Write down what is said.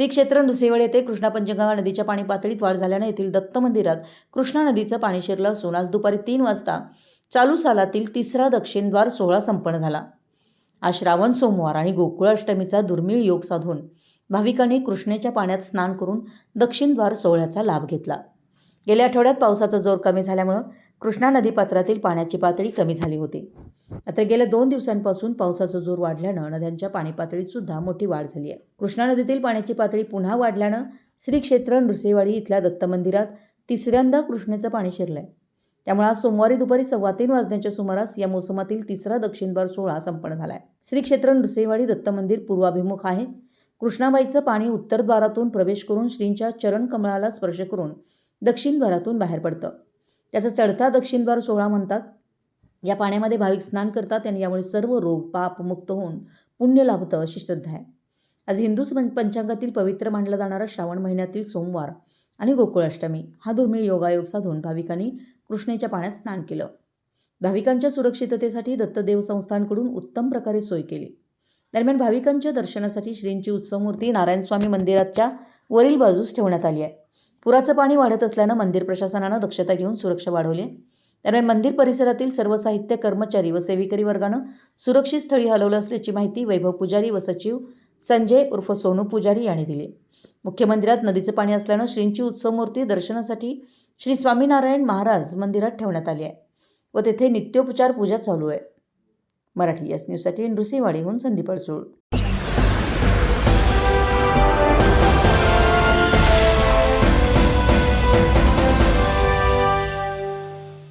श्री क्षेत्र नृसिंहवड येथे कृष्णा पंचगंगा नदीच्या पाणी पातळीत वाढ झाल्याने येथील दत्त मंदिरात कृष्णा नदीचं पाणी शिरलं असून आज दुपारी तीन वाजता चालू सालातील तिसरा दक्षिणद्वार सोहळा संपन्न झाला. आज श्रावण सोमवार आणि गोकुळाष्टमीचा दुर्मिळ योग साधून भाविकांनी कृष्णेच्या पाण्यात स्नान करून दक्षिणद्वार सोहळ्याचा लाभ घेतला. गेल्या आठवड्यात पावसाचा जोर कमी झाल्यामुळं कृष्णा नदीपात्रातील पाण्याची पातळी कमी झाली होती. मात्र गेल्या दोन दिवसांपासून पावसाचा जोर वाढल्यानं नद्यांच्या पाणी पातळीत सुद्धा मोठी वाढ झाली आहे. कृष्णा नदीतील पाण्याची पातळी पुन्हा वाढल्यानं श्री क्षेत्र नृसिंहवाडी इथल्या दत्त मंदिरात तिसऱ्यांदा कृष्णेचं पाणी शिरलंय. त्यामुळे आज सोमवारी दुपारी सव्वा तीन वाजण्याच्या सुमारास या मोसमातील तिसरा दक्षिणभर सोहळा संपन्न झालाय. श्री क्षेत्र नृसिंहवाडी दत्त मंदिर पूर्वाभिमुख आहे. कृष्णाबाईचं पाणी उत्तर द्वारातून प्रवेश करून श्रींच्या चरण कमळाला स्पर्श करून दक्षिण द्वारातून बाहेर पडतं. त्याचा चढता दक्षिणद्वार सोहळा म्हणतात. या पाण्यामध्ये भाविक स्नान करतात. आणि यामुळे सर्व रोग पाप मुक्त होऊन पुण्य लाभतं अशी श्रद्धा आहे. आज हिंदू पंचांगातील पवित्र मानला जाणारा श्रावण महिन्यातील सोमवार आणि गोकुळाष्टमी हा दुर्मिळ योगायोग साधून भाविकांनी कृष्णेच्या पाण्यात स्नान केलं. भाविकांच्या सुरक्षिततेसाठी दत्तदेव संस्थांकडून उत्तम प्रकारे सोय केली. दरम्यान भाविकांच्या दर्शनासाठी श्रींची उत्सवमूर्ती नारायणस्वामी मंदिराच्या वरील बाजूस ठेवण्यात आली आहे. पुराचं पाणी वाढत असल्यानं मंदिर प्रशासनानं दक्षता घेऊन सुरक्षा वाढवली आहे. दरम्यान मंदिर परिसरातील सर्व साहित्य कर्मचारी व सेविकरी वर्गानं सुरक्षित स्थळी हलवलं असल्याची माहिती वैभव पुजारी व सचिव संजय उर्फ सोनू पुजारी यांनी दिली मुख्य मंदिरात नदीचं पाणी असल्यानं श्रींची उत्सवमूर्ती दर्शनासाठी श्री स्वामीनारायण महाराज मंदिरात ठेवण्यात आली आहे व तेथे नित्योपचार पूजा चालू आहे. मराठी एस न्यूजसाठी नृसिंहवाडीहून संदीप अडसूळ.